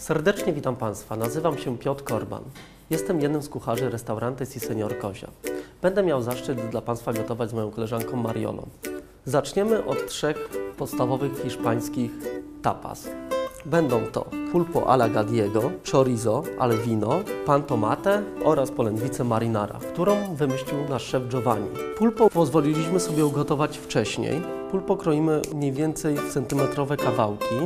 Serdecznie witam Państwa. Nazywam się Piotr Korban. Jestem jednym z kucharzy restauranty Si Senior Kozia. Będę miał zaszczyt dla Państwa gotować z moją koleżanką Mariolą. Zaczniemy od trzech podstawowych hiszpańskich tapas. Będą to pulpo alla gadiego, chorizo al vino, pan tomate oraz polędwicę marinara, którą wymyślił nasz szef Giovanni. Pulpo pozwoliliśmy sobie ugotować wcześniej. Pulpo kroimy mniej więcej w centymetrowe kawałki.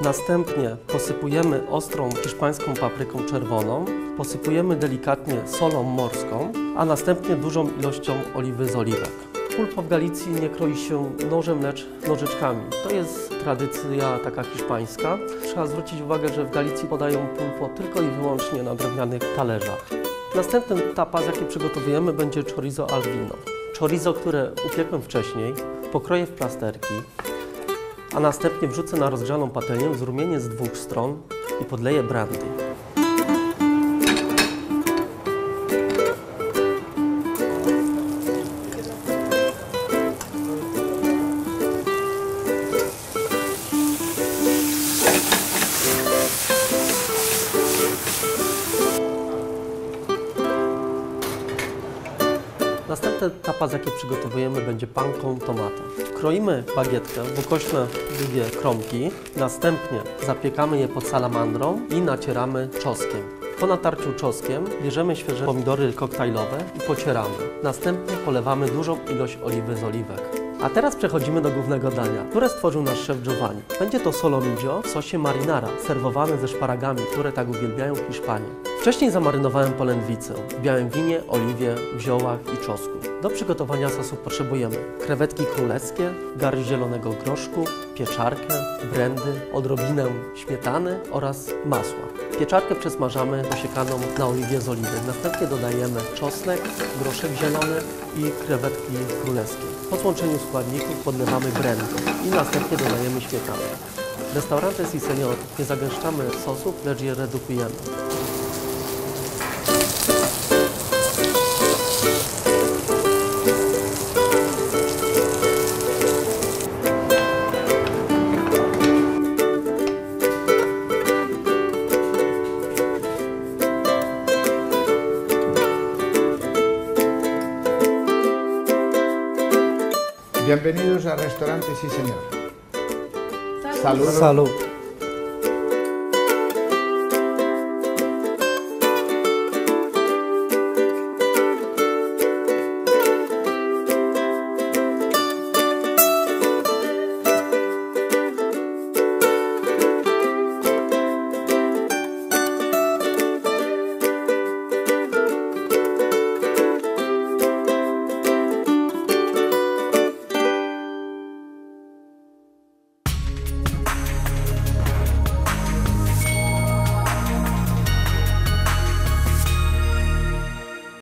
Następnie posypujemy ostrą hiszpańską papryką czerwoną, posypujemy delikatnie solą morską, a następnie dużą ilością oliwy z oliwek. Pulpo w Galicji nie kroi się nożem, lecz nożyczkami. To jest tradycja taka hiszpańska. Trzeba zwrócić uwagę, że w Galicji podają pulpo tylko i wyłącznie na drewnianych talerzach. Następny tapas, jaki przygotowujemy, będzie chorizo al vino. Chorizo, które upiekłem wcześniej, pokroję w plasterki, a następnie wrzucę na rozgrzaną patelnię z rumienie z dwóch stron i podleję brandy. Następny tapas, jaki przygotowujemy, będzie pan con tomata. Kroimy bagietkę w ukośne dwie kromki, następnie zapiekamy je pod salamandrą i nacieramy czosnkiem. Po natarciu czosnkiem bierzemy świeże pomidory koktajlowe i pocieramy. Następnie polewamy dużą ilość oliwy z oliwek. A teraz przechodzimy do głównego dania, które stworzył nasz szef Giovanni. Będzie to solomillo w sosie marinara, serwowane ze szparagami, które tak uwielbiają w Hiszpanii. Wcześniej zamarynowałem polędwicę w białym winie, oliwie, ziołach i czosnku. Do przygotowania sosu potrzebujemy krewetki królewskie, garść zielonego groszku, pieczarkę, brandy, odrobinę śmietany oraz masła. Pieczarkę przesmażamy posiekaną na oliwie z oliwy. Następnie dodajemy czosnek, groszek zielony i krewetki królewskie. Po złączeniu składników podlewamy brandy i następnie dodajemy śmietanę. W restaurante Si Senior nie zagęszczamy sosów, lecz je redukujemy. Bienvenidos al restaurante Sí Señor. Salud. Salud!